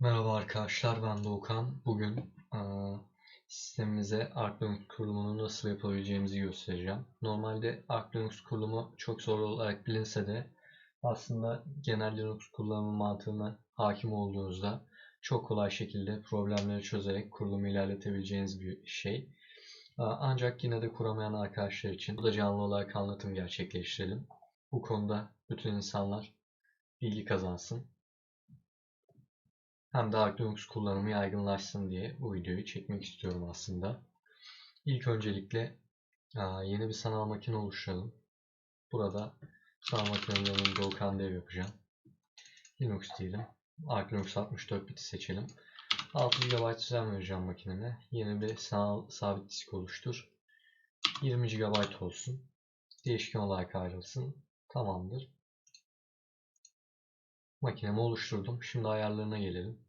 Merhaba arkadaşlar ben Doğukan. Bugün eee, sistemimize Arch Linux kurulumunu nasıl yapabileceğimizi göstereceğim. Normalde Arch Linux kurulumu çok zor olarak bilinse de aslında genel Linux kullanımı mantığına hakim olduğunuzda çok kolay şekilde problemleri çözerek kurulumu ilerletebileceğiniz bir şey. Ancak yine de kuramayan arkadaşlar için burada canlı olarak anlatım gerçekleştirelim. Bu konuda bütün insanlar bilgi kazansın hem de Arch Linux kullanımı yaygınlaşsın diye bu videoyu çekmek istiyorum aslında. İlk öncelikle yeni bir sanal makine oluşturalım. Burada sanal makinenin yanında Doğukan Dev yapacağım. Linux diyelim. Arch Linux 64 biti seçelim. 6 GB RAM vereceğim makineme. Yeni bir sanal sabit disk oluştur. 20 GB olsun. Değişken olarak ayrılsın. Tamamdır. Makinemi oluşturdum. Şimdi ayarlarına gelelim.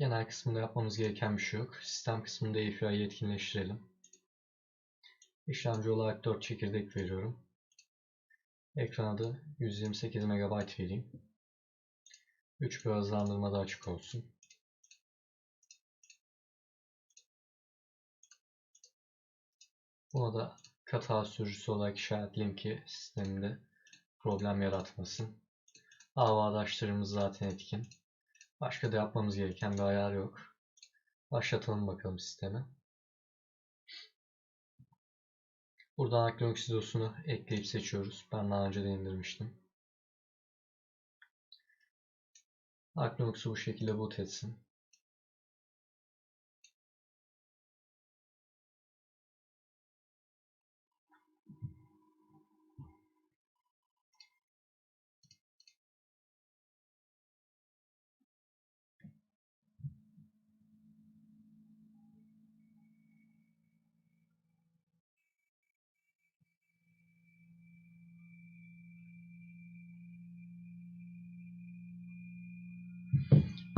Genel kısmında yapmamız gereken bir şey yok. Sistem kısmında API'yi yetkinleştirelim. İşlemci olarak 4 çekirdek veriyorum. Ekran adı 128 MB vereyim. 3 bir hızlandırma da açık olsun. Buna da kata sürücüsü olarak işaretleyeyim ki sistemde problem yaratmasın. Ağ zaten etkin. Başka da yapmamız gereken bir ayar yok. Başlatalım bakalım sistemi. Buradan Arch Linux ISO'sunu ekleyip seçiyoruz. Ben daha önce de indirmiştim. Arch Linux'u bu şekilde boot etsin.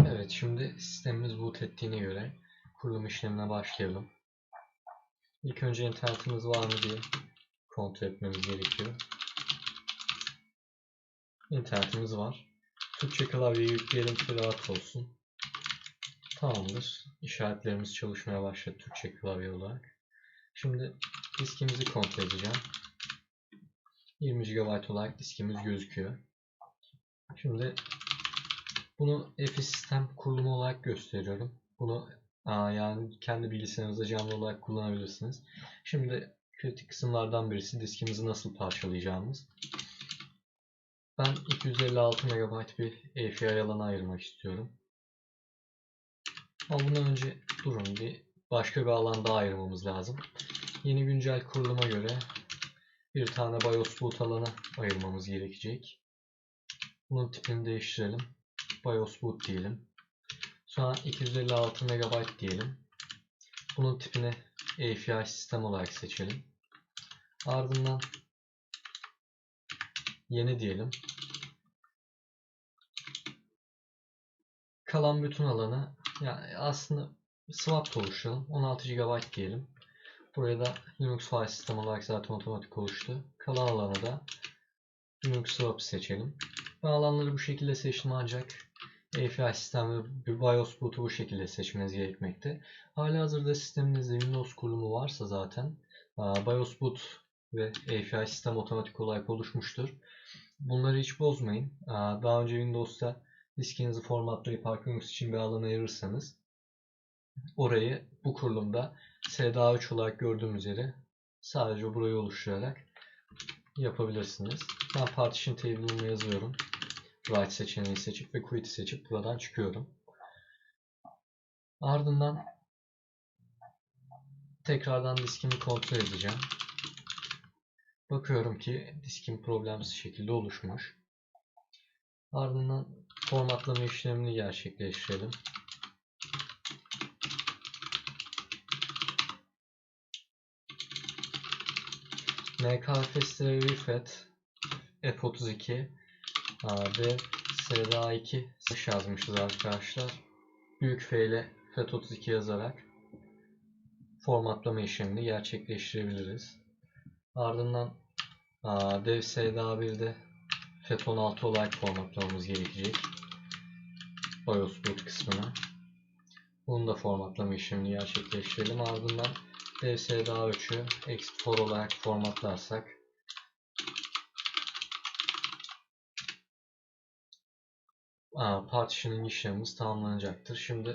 Evet şimdi sistemimiz boot ettiğine göre kurulum işlemine başlayalım. İlk önce internetimiz var mı diye kontrol etmemiz gerekiyor. İnternetimiz var. Türkçe klavyeyi yükleyelim rahat olsun. Tamamdır. İşaretlerimiz çalışmaya başladı Türkçe klavye olarak. Şimdi diskimizi kontrol edeceğim. 20 GB olarak diskimiz gözüküyor. Şimdi bunu EFI sistem kurulumu olarak gösteriyorum. Bunu yani kendi bilgisayarınızda canlı olarak kullanabilirsiniz. Şimdi kritik kısımlardan birisi diskimizi nasıl parçalayacağımız. Ben 256 MB bir AFI alanı ayırmak istiyorum. Ama bundan önce durun bir başka bir alan daha ayırmamız lazım. Yeni güncel kuruluma göre bir tane BIOS boot alanı ayırmamız gerekecek. Bunun tipini değiştirelim. BIOS boot diyelim. Sonra 256 MB diyelim. Bunun tipini API sistem olarak seçelim. Ardından yeni diyelim. Kalan bütün alanı yani aslında swap oluşturalım. 16 GB diyelim. Buraya da Linux file sistem olarak zaten otomatik oluştu. Kalan alanı da Linux swap seçelim. Ben alanları bu şekilde seçtim ancak API sistem ve bir BIOS boot'u bu şekilde seçmeniz gerekmekte. Halihazırda sisteminizde Windows kurulumu varsa zaten BIOS boot ve API sistem otomatik olarak oluşmuştur. Bunları hiç bozmayın. Daha önce Windows'ta diskinizi formatlayıp Arch Linux için bir alan ayırırsanız orayı bu kurulumda SDA3 olarak gördüğümüz yere sadece burayı oluşturarak yapabilirsiniz. Ben partition table'ımı yazıyorum. Write seçeneği seçip ve quit'i seçip buradan çıkıyorum. Ardından tekrardan diskimi kontrol edeceğim. Bakıyorum ki diskim problemsiz şekilde oluşmuş. Ardından formatlama işlemini gerçekleştirelim. MKFS refet F32 ve SDA2 yazmışız arkadaşlar. Büyük F ile FAT32 yazarak formatlama işlemini gerçekleştirebiliriz. Ardından dev SDA1'de FAT16 olarak formatlamamız gerekecek. BIOS boot kısmına. Bunu da formatlama işlemini gerçekleştirelim. Ardından DSDA3'ü exit for olarak formatlarsak partitioning işlemimiz tamamlanacaktır. Şimdi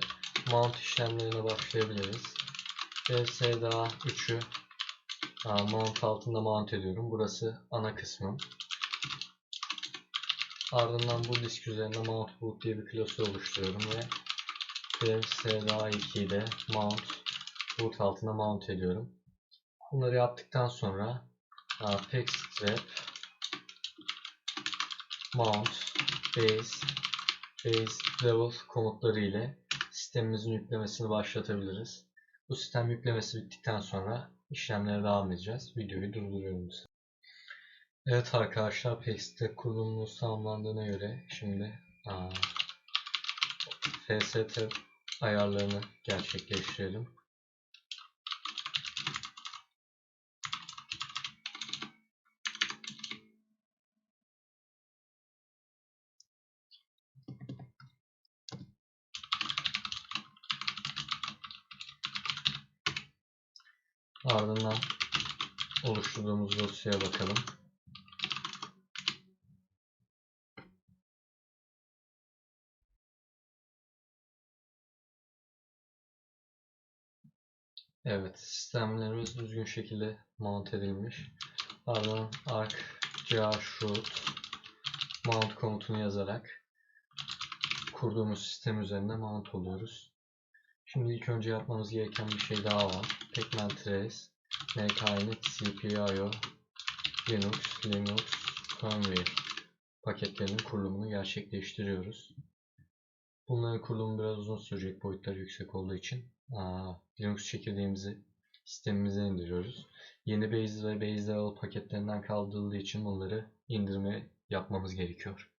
mount işlemlerine başlayabiliriz. DSDA3'ü mount altında mount ediyorum. Burası ana kısmım. Ardından bu disk üzerine mount boot diye bir klasör oluşturuyorum ve DSDA2'yi de mount boot altına mount ediyorum. Bunları yaptıktan sonra pexstrap mount base base level komutları ile sistemimizin yüklemesini başlatabiliriz. Bu sistem yüklemesi bittikten sonra işlemlere devam edeceğiz. Videoyu durduruyorum. Evet arkadaşlar Pexstrap kurulumumuz tamamlandığına göre şimdi aa, FST ayarlarını gerçekleştirelim. Ardından oluşturduğumuz dosyaya bakalım. Evet, sistemlerimiz düzgün şekilde mount edilmiş. Ardından arc root mount komutunu yazarak kurduğumuz sistem üzerinde mount oluyoruz. Şimdi ilk önce yapmamız gereken bir şey daha var. Pacman Trace, mkinit, cpio, Linux, Linux, firmware paketlerinin kurulumunu gerçekleştiriyoruz. Bunların kurulumu biraz uzun sürecek boyutları yüksek olduğu için Linux çekirdeğimizi sistemimize indiriyoruz. Yeni base ve base level paketlerinden kaldırıldığı için bunları indirme yapmamız gerekiyor.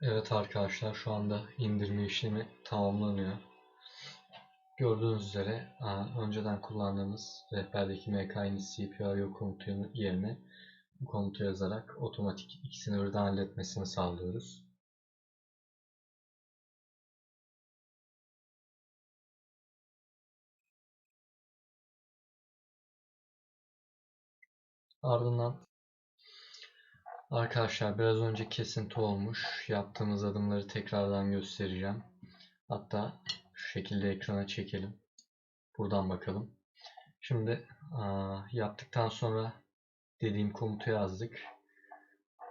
Evet arkadaşlar şu anda indirme işlemi tamamlanıyor. Gördüğünüz üzere önceden kullandığımız rehberdeki mk'in cpio komutu yerine bu komutu yazarak otomatik ikisini birden halletmesini sağlıyoruz. Ardından arkadaşlar biraz önce kesinti olmuş. Yaptığımız adımları tekrardan göstereceğim. Hatta şu şekilde ekrana çekelim. Buradan bakalım. Şimdi yaptıktan sonra dediğim komutu yazdık.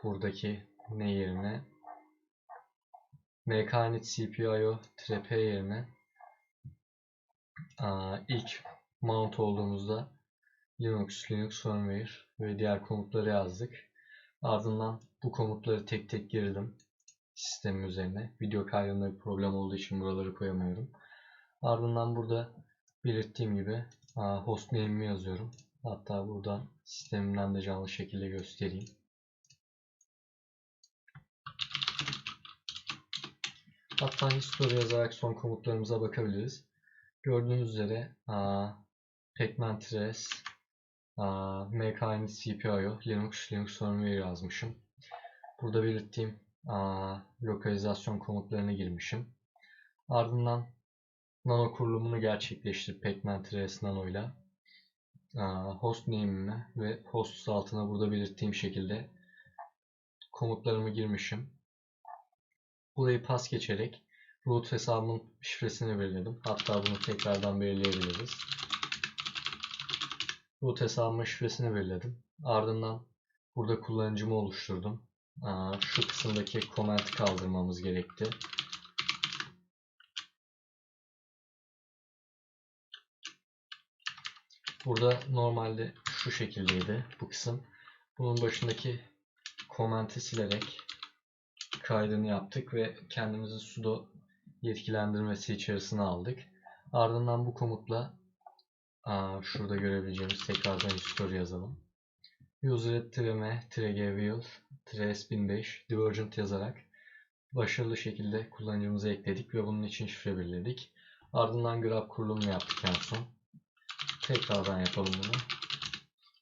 Buradaki ne yerine mkinit cpio trp yerine ilk mount olduğumuzda Linux, Linux firmware ve diğer komutları yazdık. Ardından bu komutları tek tek girdim sistemim üzerine. Video kaydında bir problem olduğu için buraları koyamıyorum. Ardından burada belirttiğim gibi hostname'imi yazıyorum. Hatta buradan sistemimden de canlı şekilde göstereyim. Hatta history yazarak son komutlarımıza bakabiliriz. Gördüğünüz üzere Pacman Mkinit cpio Linux Linux firmware yazmışım. Burada belirttiğim lokalizasyon komutlarına girmişim. Ardından nano kurulumunu gerçekleştirip Pacman Trace Nano ile host name'imi ve host altına burada belirttiğim şekilde komutlarımı girmişim. Burayı pas geçerek root hesabımın şifresini belirledim. Hatta bunu tekrardan belirleyebiliriz. Root hesabımın şifresini belirledim. Ardından burada kullanıcımı oluşturdum. Şu kısımdaki comment kaldırmamız gerekti. Burada normalde şu şekildeydi bu kısım. Bunun başındaki comment'i silerek kaydını yaptık ve kendimizi sudo yetkilendirmesi içerisine aldık. Ardından bu komutla aa, şurada görebileceğimiz tekrardan history yazalım. User treme wheel s1005 divergent yazarak başarılı şekilde kullanıcımızı ekledik ve bunun için şifre belirledik. Ardından grab kurulumunu yaptık en son. Tekrardan yapalım bunu.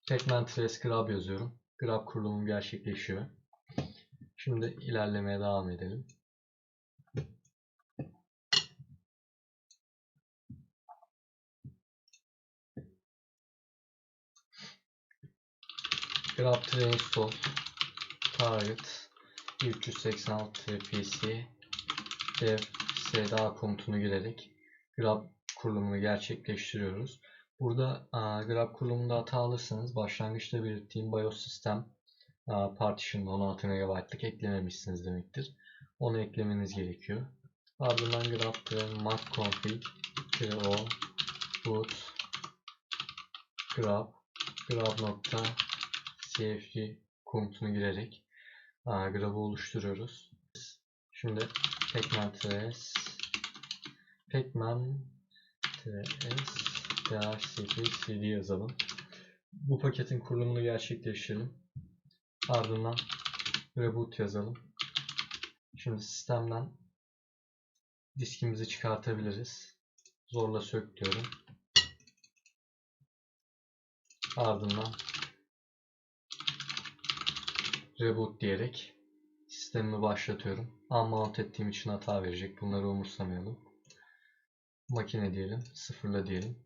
Pacman trace grab yazıyorum. Grab kurulumum gerçekleşiyor. Şimdi ilerlemeye devam edelim. Grab install target 386 pc dev seda komutunu girerek grab kurulumunu gerçekleştiriyoruz. Burada a, grab kurulumunda hata alırsanız başlangıçta belirttiğim BIOS sistem a, partition'da 16 MB'lık eklememişsiniz demektir. Onu eklemeniz gerekiyor. Ardından grab macconfig o root grab grab nokta cfg komutunu girerek a, grab'ı oluşturuyoruz. Şimdi pacman trace pacman trace dhcp yazalım. Bu paketin kurulumunu gerçekleştirelim. Ardından reboot yazalım. Şimdi sistemden diskimizi çıkartabiliriz. Zorla sök. Ardından reboot diyerek sistemimi başlatıyorum. Unmount ettiğim için hata verecek. Bunları umursamayalım. Makine diyelim. Sıfırla diyelim.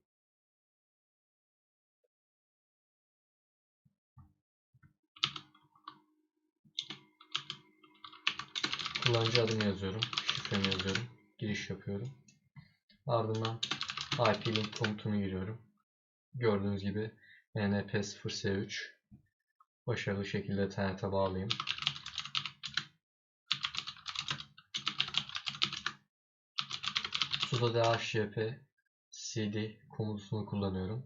Kullanıcı adımı yazıyorum. Şifremi yazıyorum. Giriş yapıyorum. Ardından IP link komutunu giriyorum. Gördüğünüz gibi np0s3 başarılı şekilde internete bağlayayım. sudo dhcp cd komutunu kullanıyorum.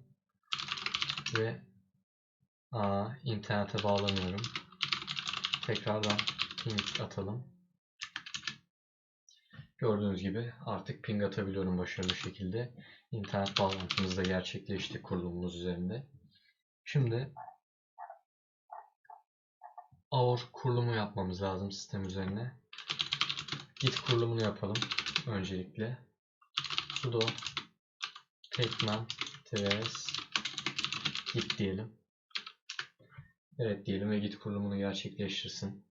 Ve a, internete bağlanıyorum. Tekrardan ping atalım. Gördüğünüz gibi artık ping atabiliyorum başarılı şekilde. İnternet bağlantımız da gerçekleşti kurulumumuz üzerinde. Şimdi AOR kurulumu yapmamız lazım sistem üzerine. Git kurulumunu yapalım öncelikle. sudo pacman trace git diyelim. Evet diyelim ve git kurulumunu gerçekleştirsin.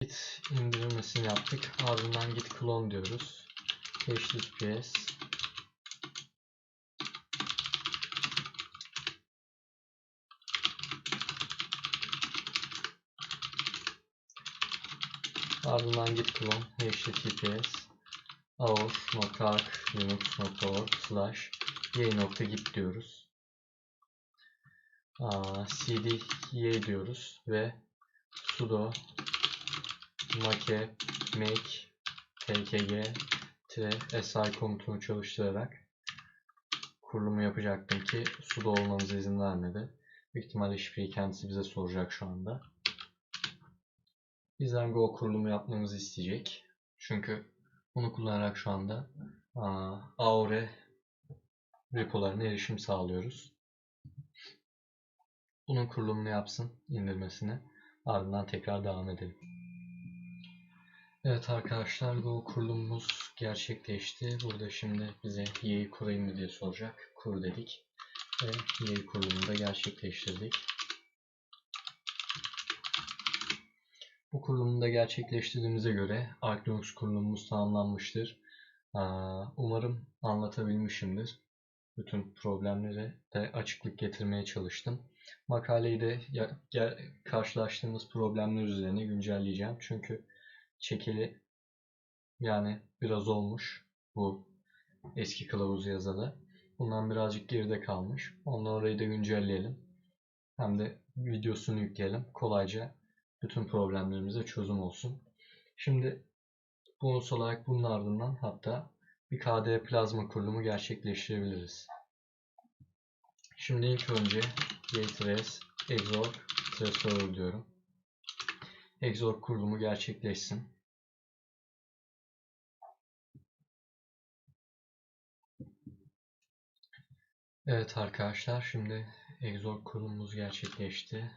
Git indirmesini yaptık. Ardından git clone diyoruz. https Ardından git clone https aor.arch slash y.git diyoruz. Cd y diyoruz ve sudo make make pkg si komutunu çalıştırarak kurulumu yapacaktım ki sudo olmamıza izin vermedi. Büyük ihtimalle şifreyi kendisi bize soracak şu anda. Bizden Go kurulumu yapmamızı isteyecek. Çünkü bunu kullanarak şu anda Aure repolarına erişim sağlıyoruz. Bunun kurulumunu yapsın, indirmesini. Ardından tekrar devam edelim. Evet arkadaşlar Go kurulumumuz gerçekleşti. Burada şimdi bize Y'yi kurayım mı diye soracak. Kur dedik. Ve Y'yi kurulumunu da gerçekleştirdik. Bu kurulumu da gerçekleştirdiğimize göre Arch Linux kurulumumuz tamamlanmıştır. Umarım anlatabilmişimdir. Bütün problemlere de açıklık getirmeye çalıştım. Makaleyi de karşılaştığımız problemler üzerine güncelleyeceğim. Çünkü çekili yani biraz olmuş bu eski kılavuz yazalı. Bundan birazcık geride kalmış. Ondan orayı da güncelleyelim. Hem de videosunu yükleyelim. Kolayca bütün problemlerimize çözüm olsun. Şimdi bonus olarak bunun ardından hatta bir KDE plazma kurulumu gerçekleştirebiliriz. Şimdi ilk önce Gatetrace Exorg Server diyorum. Exorg kurulumu gerçekleşsin. Evet arkadaşlar şimdi Exorg kurulumumuz gerçekleşti.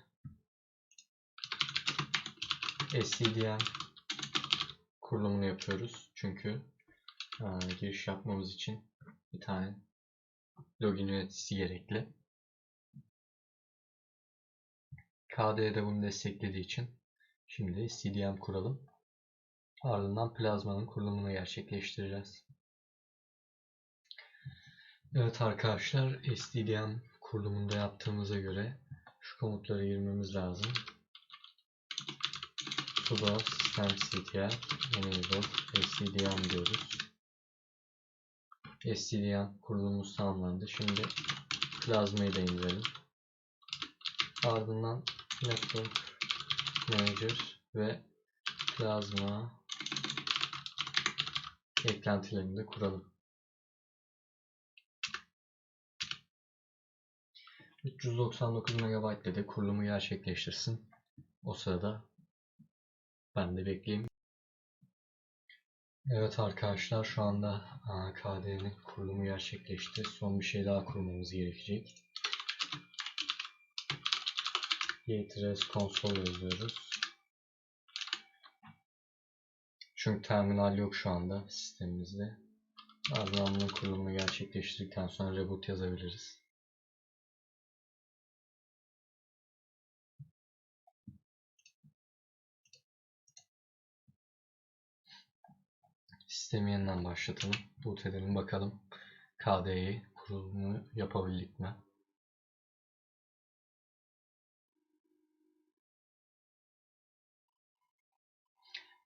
SCDM kurulumunu yapıyoruz. Çünkü e, giriş yapmamız için bir tane login yöneticisi gerekli. KDE de bunu desteklediği için şimdi SCDM kuralım. Ardından plazmanın kurulumunu gerçekleştireceğiz. Evet arkadaşlar SDDM kurulumunda yaptığımıza göre şu komutları girmemiz lazım. Sudo systemctl enable stdm diyoruz. stdm kurulumumuz tamamlandı. Şimdi plazmayı da indirelim. Ardından network manager ve plazma eklentilerini de kuralım. 399 MB dedi kurulumu gerçekleştirsin. O sırada ben de bekleyeyim. Evet arkadaşlar şu anda KD'nin kurulumu gerçekleşti. Son bir şey daha kurmamız gerekecek. Yatres konsol yazıyoruz. Çünkü terminal yok şu anda sistemimizde. Ardından bunun kurulumunu gerçekleştirdikten sonra reboot yazabiliriz. Sistemi yeniden başlatalım. Boot edelim bakalım. KD'yi kurulumu yapabildik mi?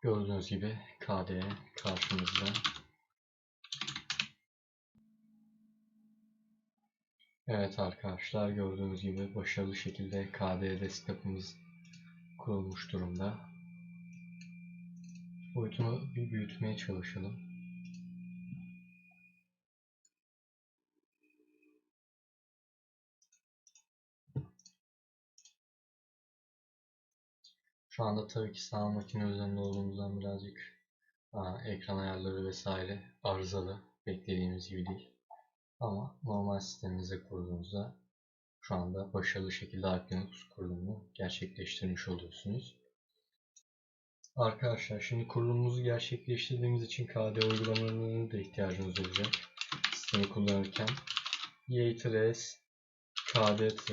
Gördüğünüz gibi KD karşımızda. Evet arkadaşlar gördüğünüz gibi başarılı şekilde KD desktop'ımız kurulmuş durumda. Boyutunu bir büyütmeye çalışalım. Şu anda tabii ki sanal makine üzerinde olduğumuzdan birazcık aa, ekran ayarları vesaire arızalı. Beklediğimiz gibi değil. Ama normal sisteminize kurduğunuzda şu anda başarılı şekilde Arch Linux kurulumunu gerçekleştirmiş oluyorsunuz. Arkadaşlar şimdi kurulumumuzu gerçekleştirdiğimiz için KD uygulamalarına da ihtiyacınız olacak. Sistemi kullanırken YTRS KDT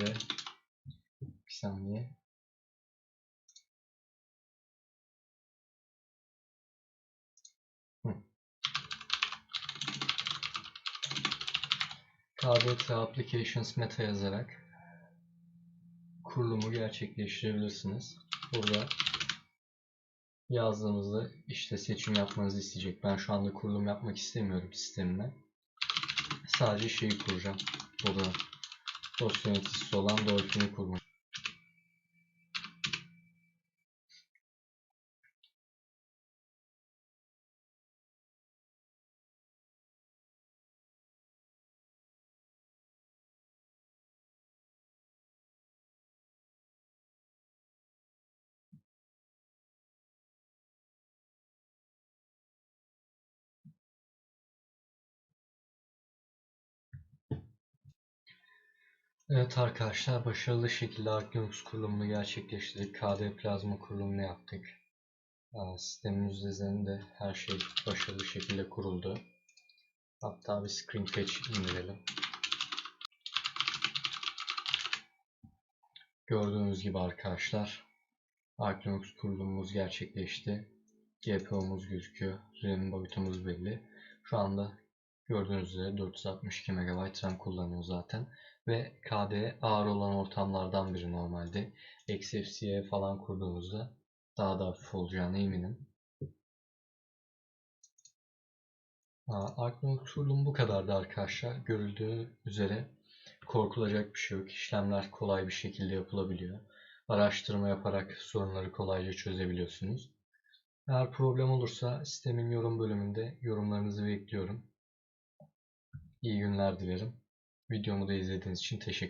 bir saniye KDT Applications Meta yazarak kurulumu gerçekleştirebilirsiniz. Burada yazdığımızda işte seçim yapmanızı isteyecek. Ben şu anda kurulum yapmak istemiyorum sistemime. Sadece şeyi kuracağım. Burada dosya yöneticisi olan Dolphin'i kurmak. Evet arkadaşlar başarılı şekilde Arch Linux kurulumunu gerçekleştirdik. KD Plasma kurulumunu yaptık. Sistemimiz üzerinde her şey başarılı şekilde kuruldu. Hatta bir screen patch indirelim. Gördüğünüz gibi arkadaşlar Arch Linux kurulumumuz gerçekleşti. GPU'muz gözüküyor. RAM boyutumuz belli. Şu anda gördüğünüz üzere 462 MB RAM kullanıyor zaten ve KD ağır olan ortamlardan biri normalde. XFCE falan kurduğunuzda daha da hafif olacağına eminim. Arcnoid Tool'un bu kadardı arkadaşlar. Görüldüğü üzere korkulacak bir şey yok. İşlemler kolay bir şekilde yapılabiliyor. Araştırma yaparak sorunları kolayca çözebiliyorsunuz. Eğer problem olursa sistemin yorum bölümünde yorumlarınızı bekliyorum. İyi günler dilerim. Videomu da izlediğiniz için teşekkür